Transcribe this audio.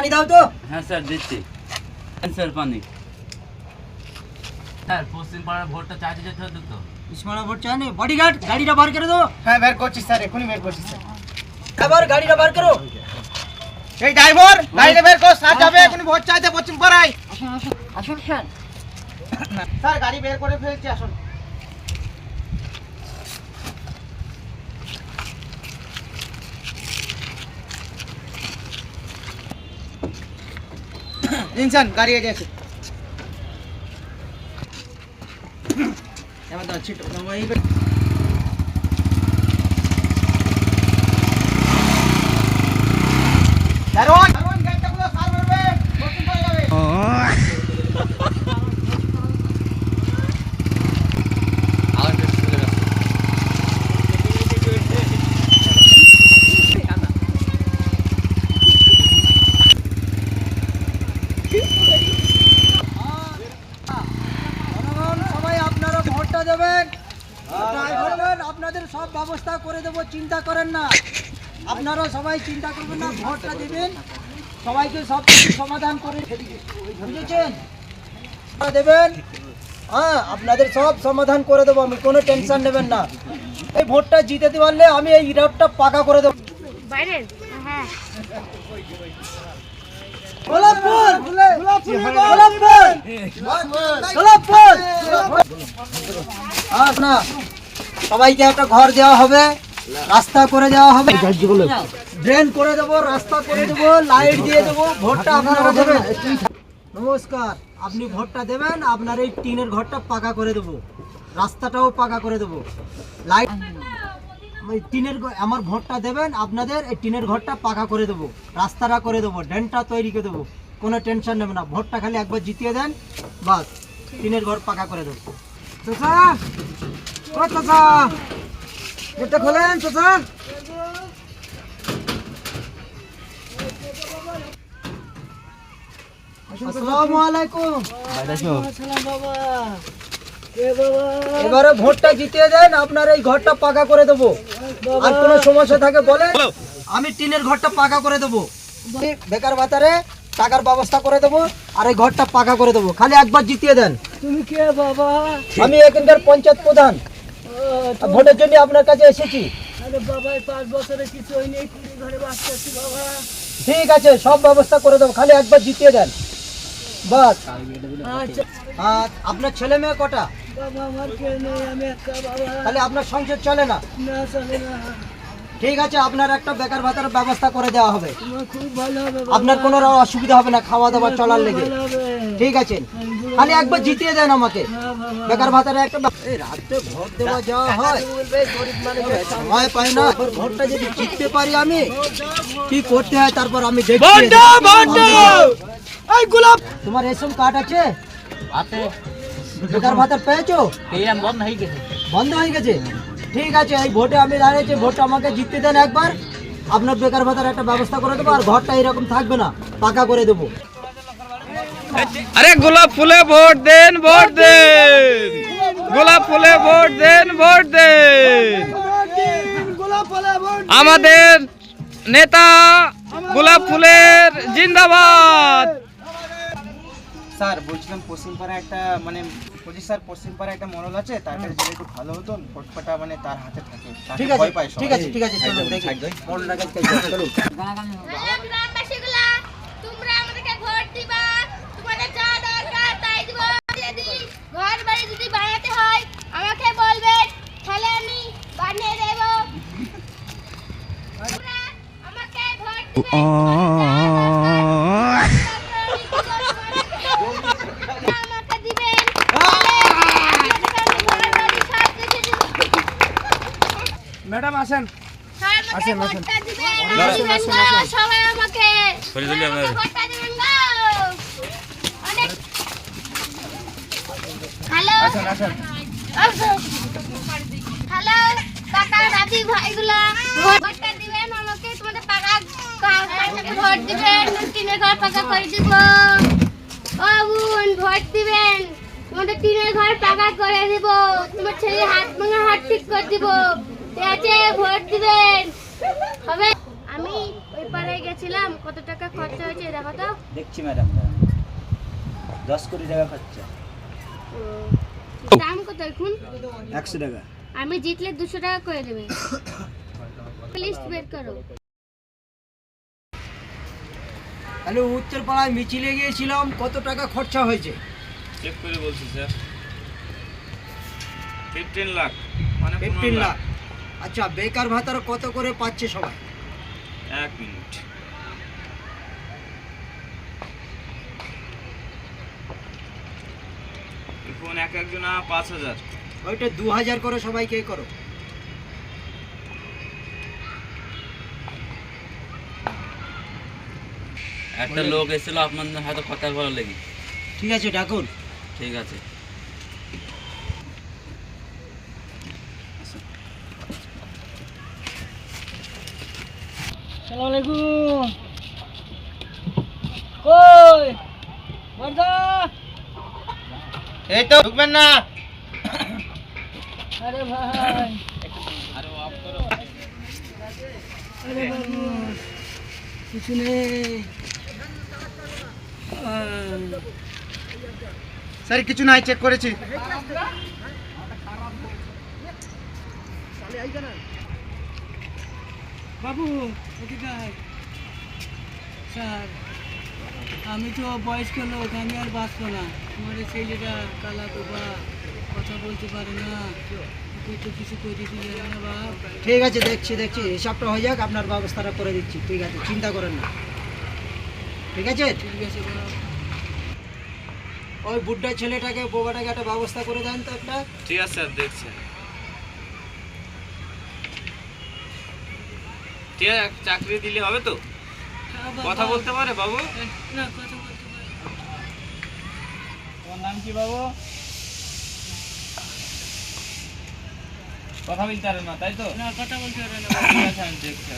পানি দাও তো। হ্যাঁ স্যার দিচ্ছি। হ্যাঁ, স্যার পানি। স্যার পশ্চিম পাড়ার ভোটটা চাইতে যেতে হতো তো। ইসমালা ভোট চায়নি বডিগার্ড গাড়িটা বার করে দাও। হ্যাঁ বের করছি স্যার এখনই বের করছি স্যার। এবার গাড়িটা বার করো। এই ড্রাইভার গাড়িটা বের কর স্যার যাবে এখনই ভোট চাইতে পশ্চিম পাড়ায়। আসুন আসুন আসুন স্যার স্যার গাড়ি বের করে ফেলছি আসুন। ইনসান গাড়ি এগিয়ে আছে এবার দাও ছিটো দাও এই দারোয়ান দারোয়ান গাড়িটা পুরো স্যার বেরোবে পশ্চিম পাড়ায় যাবে জনগণ সবাই ভোটটা দেবেন ড্রাইভারদের আপনাদের সব ব্যবস্থা করে দেবো চিন্তা করেন না। আপনারা সবাই চিন্তা করবেন না ভোটটা দেবেন। সবাইকে সব কিছু সমাধান করে বুঝেছেন? দেবেন? হ্যাঁ আপনাদের সব সমাধান করে দেবো আমি কোনো টেনশন নেবেন না। এই ভোটটা জিতে পারলে আমি এই রোডটা পাকা করে দেবো। বাইরে হ্যাঁ। সবাইকে একটা ঘর দেওয়া হবে, রাস্তা করে দেওয়া হবে। ড্রেন করে দেবো, রাস্তা করে দেবো লাইট দিয়ে দেবো, ভোটটা আপনারা দেবেন। নমস্কার, আপনি ভোটটা দেবেন, আপনার এই টিনের ঘরটা পাকা করে দেবো। রাস্তাটাও পাকা করে দেবো। লাইট টিনের আমার ভোটটা দেবেন, আপনাদের এই টিনের ঘরটা পাকা করে দেবো। রাস্তাটা করে দেবো ড্রেনটা তৈরি করে দেবো। কোনো টেনশন নেবেন না। ভোটটা খালি একবার জিতিয়ে দেন বাস। টিনের ঘর পাকা করে দেবো চাচা! ও চাচা! গেটটা খোলেন চাচা! আসসালামু আলাইকুম। এবারে ভোটটা জিতিয়ে দেন আপনার এই ঘরটা পাকা করে দেবো। আর কোনো সমস্যা থাকে বলে আমি টিনের ঘরটা পাকা করে দেবো। বেকার ভাতারে টাকার ব্যবস্থা করে দেবো আর এই ঘরটা পাকা করে দেবো। খালি একবার জিতিয়ে দেন। তুমি কে বাবা? আমি এখানকার পঞ্চায়েত প্রধান। ভোটের জন্য আপনার কাছে এসেছি। আরে বাবা পাঁচ বছরে কিছু হয়নি কুড়ি ঘরে বাবা। ঠিক আছে সব ব্যবস্থা করে দেবো। খালি একবার জিতিয়ে দেন। বাস। আচ্ছা। আপনার ছেলে মেয়ে কটা? তাহলে আপনার সংসার চলে না? না চলে না। ঠিক আছে আপনার একটা বেকার ভাতার ব্যবস্থা করে দেওয়া হবে। তোমার খুব ভালো হবে বাবা। আপনার কোনো অসুবিধা হবে না খাওয়া দাওয়া চলার লেগে। ঠিক আছে। খালি একবার জিতিয়ে দেন আমাকে। হ্যাঁ বেকার ভাতারে একটা বা- এই রাতে ভোট দেওয়া যাওয়া হয়। সময় পাই না ভোটটা যদি জিততে পারি আমি কি করতে হয় তারপর আমি দেখছি। তোমার রেশন কার্ড আছে? বেকার ভাতার পেয়েছ? বন্ধ হয়ে গেছে? ঠিক আছে, এই ভোটে আমি দাঁড়িয়েছি ভোটটা আমাকে জিততে দেন একবার। আপনার বেকার ভাতার একটা ব্যবস্থা করে দেবো, আর ঘরটা এরকম থাকবে না, পাকা করে দেবো। আরে গোলাপ ফুলে ভোট দেন ভোট দেন। গোলাপ ফুলে ভোট দেন ভোট দেন। আমাদের নেতা গোলাপ ফুলের জিন্দাবাদ। স্যার বলছিলাম পশ্চিম পাড়ায় একটা মানে বলছি স্যার পশ্চিম পাড়ায় একটা মরল আছে তার কাছে যদি একটু ভালো হতো ভোটপাটা মানে তার হাতে থাকে। ঠিক আছে ভয় পায় ঠিক আছে ঠিক আছে চলুন দেখি। মরণটা কাছে চলুন হ্যালো গ্রামবাসীগুলা তোমরা আমাদেরকে ভোট দিবা তোমাদের যা দরকার তাই দিব যদি ঘর বাড়ি যদি বানাতে হয় আমাকে বলবেন তাহলে আমি বানিয়ে দেব। আমাকে ভোট দিবেন ম্যাডাম আসেন। আসেন আসেন। সবাই আমাকে দিবেন গো। অনেক হ্যালো। হ্যালো কাকা দাদি ভাইগুলা। ভোটটা দিবেন আমাকে তোমাদের পাকা কাকাকে ভোট দিবেন টিনের ঘর পাকা করে দিব। ও বোন ভোট দিবেন। তোমাদের টিনের ঘর পাকা করে দিব। তোমার ছেলে হাত ভাঙা হাত ঠিক করে দিব। ঠিক ভোট দিবেন। হবে। আমি ওই পারে গেছিলাম কত টাকা খরচা হয়েছে দেখো তো। দেখছি ম্যাডাম দশ কোটি টাকা খরচা। দাম কত এখন? একশো টাকা। আমি জিতলে দুশো টাকা করে দেবে। লিস্ট বের করো। তাহলে উত্তরপাড়ায় মিছিলে গিয়েছিলাম কত টাকা খরচা হয়েছে? চেক করে বলছি স্যার ফিফটিন লাখ মানে ফিফটিন লাখ। আচ্ছা বেকার ভাতার কত করে পাচ্ছে সবাই? এক মিনিট। এখন এক একজন পাঁচ হাজার। ওইটা দু হাজার করে সবাইকে করো? একটা লোক এসেছিল আপনাদের হয়তো কথা বলার লেগে। ঠিক আছে ডাকুন। ঠিক আছে। সালাম আলাইকুম কই বর্দা এই তো ঢুকবেন না আরে ভাই আরে বাবু কিছু নেই স্যার কিছু নাই চেক করেছি বাবু এদিকে আয়। স্যার আমি তো বয়স্ক লোক আমি আর বাঁচবো না। আমার এই ছেলেটা কালা কোপা কথা বলতে পারে না। তুই তো কিছু করে দিতে যাবে না বাপ। ঠিক আছে দেখছি দেখছি। হিসাবটা হয়ে যাক আপনার ব্যবস্থাটা করে দিচ্ছি। ঠিক আছে চিন্তা করেন না। ঠিক আছে? ঠিক আছে বাপ। ওই বুড্ডা ছেলেটাকে বোবাটাকে একটা ব্যবস্থা করে দেন তো একটা। ঠিক আছে স্যার দেখছি। ঠিক আছে চাকরি দিলে হবে তো? হ্যাঁ, কথা বলতে পারে বাবু? না কথা তোমার নাম কি বাবু? কথা বলতে পারে না তাই তো? না কথা বলতে পারে না। ঠিক আছে আমি দেখছি।